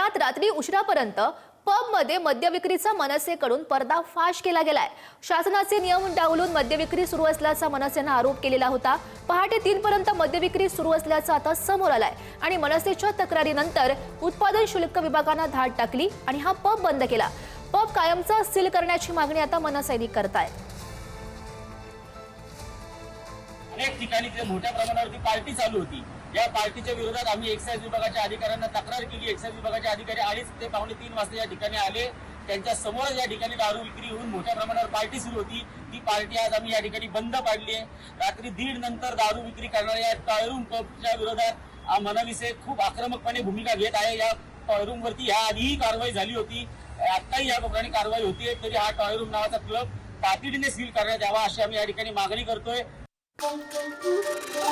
ठाण्यात रात्री उशिरापर्यंत पबमध्ये मद्यविक्रीचा मनसेकडून पर्दाफाश केला गेलाय. शासनाचे नियम डावलून मद्यविक्री सुरू असल्याचा मनसेनं आरोप केलेला होता. पहाटे तीन पर्यंत मद्यविक्री सुरू असल्याचं आता समोर आलाय. आणि मनसेच्या तक्रारीनंतर उत्पादन शुल्क विभागानं धाड टाकली आणि हा पब बंद केला. पब कायमचा सील करण्याची मागणी आता मनसैनिक करतायत. अनेक ठिकाणी तिथे मोठ्या प्रमाणावरती पार्टी चालू होती. या पार्टीच्या विरोधात आम्ही एक्साईज विभागाच्या अधिकाऱ्यांना तक्रार केली. एक्साईज विभागाचे अधिकारी अडीच ते पावणे तीन वाजता या ठिकाणी आले. त्यांच्या समोरच या ठिकाणी दारू विक्री होऊन मोठ्या प्रमाणावर पार्टी सुरू होती. ती पार्टी आज आम्ही या ठिकाणी बंद पाडली आहे. रात्री दीड नंतर दारू विक्री करणाऱ्या या टॉयरूम पबच्या विरोधात मनाविसे मनविसे खूप आक्रमकपणे भूमिका घेत आहे. या टॉयरूम वरती ह्या आधीही कारवाई झाली होती. आताही या प्रकरणी कारवाई होती तरी हा टॉयरूम नावाचा क्लब तातडीने सील करण्यात यावा अशी आम्ही या ठिकाणी मागणी करतोय. Bom, bom, bom.